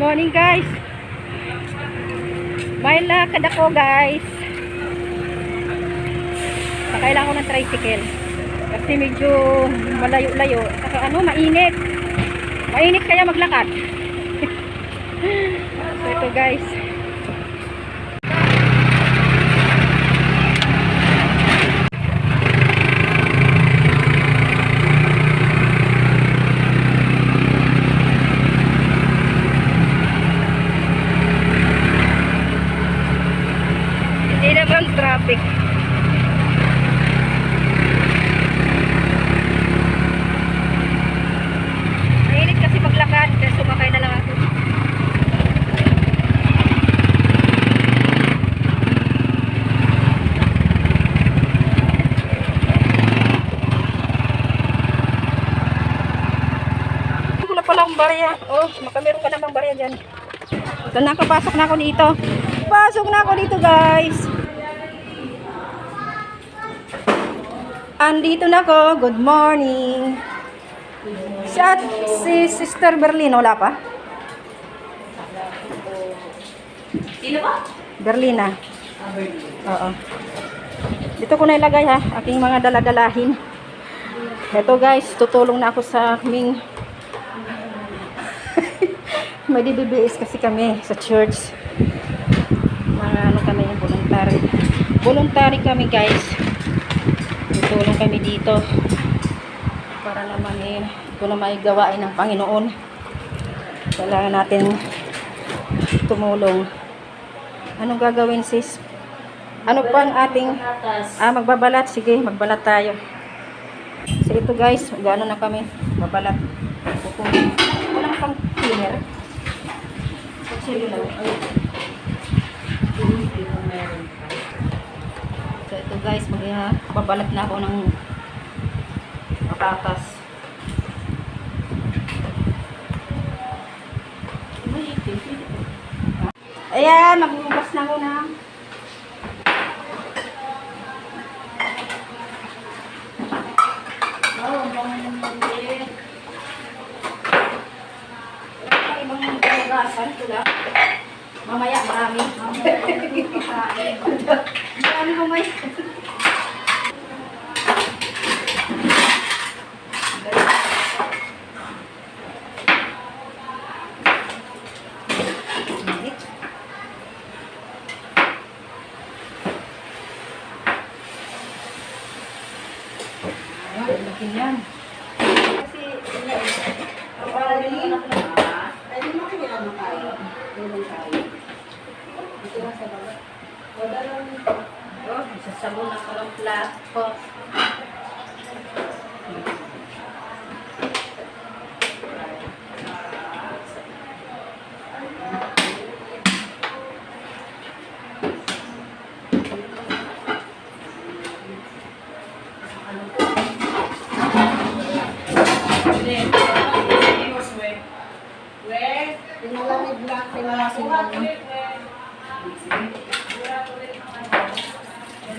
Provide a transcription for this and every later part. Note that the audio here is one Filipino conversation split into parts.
Morning guys. May lakad ako guys. Pakailangan ko ng tricycle. Kasi medyo malayo-layo. Saka ano, mainit. Mainit kaya maglakad. so ito guys. Hindi naman traffic. Mainit kasi maglakad, kaya sumakay na lang ako. Akong barya. Oh, makameron ka namang barya dyan. Ito nakapasok na ako dito. Pasok na ako dito guys. Andito na ako. Good morning. Si, at, si Sister Berlin, wala pa? Sino ba? Berlina. Oo. Dito ko na ilagay ha, aking mga daladalahin. Ito guys, tutulong na ako sa aming may DBBS kasi kami sa church. Mga ano kami, voluntary. Voluntary kami guys. Tutulong kami dito. Para naman eh, ito na may gawain ng Panginoon. Kailangan natin tumulong. Anong gagawin sis? Ano pang ating. Ah, magbabalat. Sige, magbalat tayo. So, ito guys, gano'n na kami. Babalat. Kukunin. Walang pang cleaner. Ay. So, ito guys, magbabalat na ako ng patatas. Ayan, magbubukas na ako ng Oh, mga maliit. Ang kagasan ko lang. Mamaya marami. Marami mamaya. Ayan, laki yan. Kasi, Para din anak na ba? Pwede kayo ano tayo? Dito na sa baba. Wala lang. Oh, sasabon ako ng plato.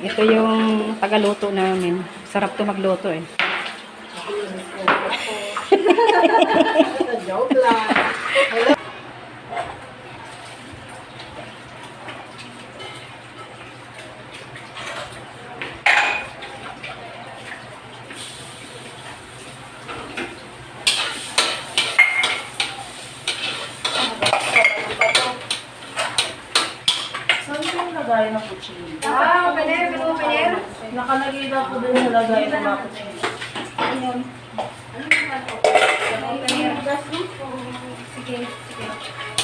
Ito yung tagaluto namin. Sarap to magluto eh. Joke lang. Lagay ng kutsilyo? Ah, opener, ano opener? Nakalagay daw po din yung lagay ng mga kutsilyo. Sige, sige.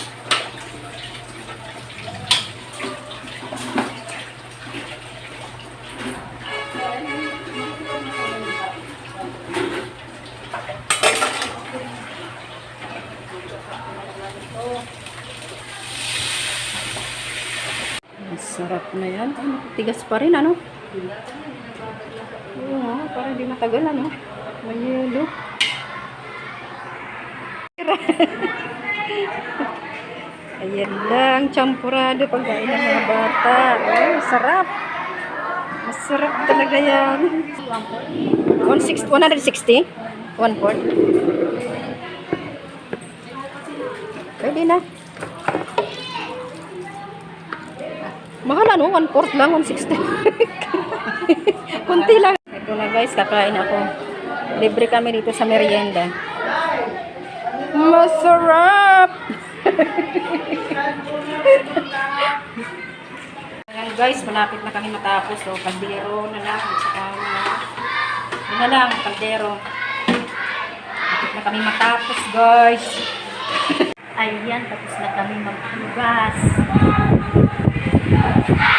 Sarap na yan. Ay, tigas pa rin, ano? Oo, nga, parang di matagal, ano? Mayelo. Ayan lang, champurado pagkain ng mga bata. Ay, sarap. Masarap talaga yan. 160, 160? 1 quart? Pwede na. Mahal ano, 1 lang, 160. Kunti lang. Ito na guys, kakain ako. Libre kami dito sa merienda. Masarap! Ayan guys, malapit na kami matapos. So, kaldero na lang. Saka na. Yun na lang, kaldero. Malapit na kami matapos guys. Ayan, tapos na kami maghugas. Thank you.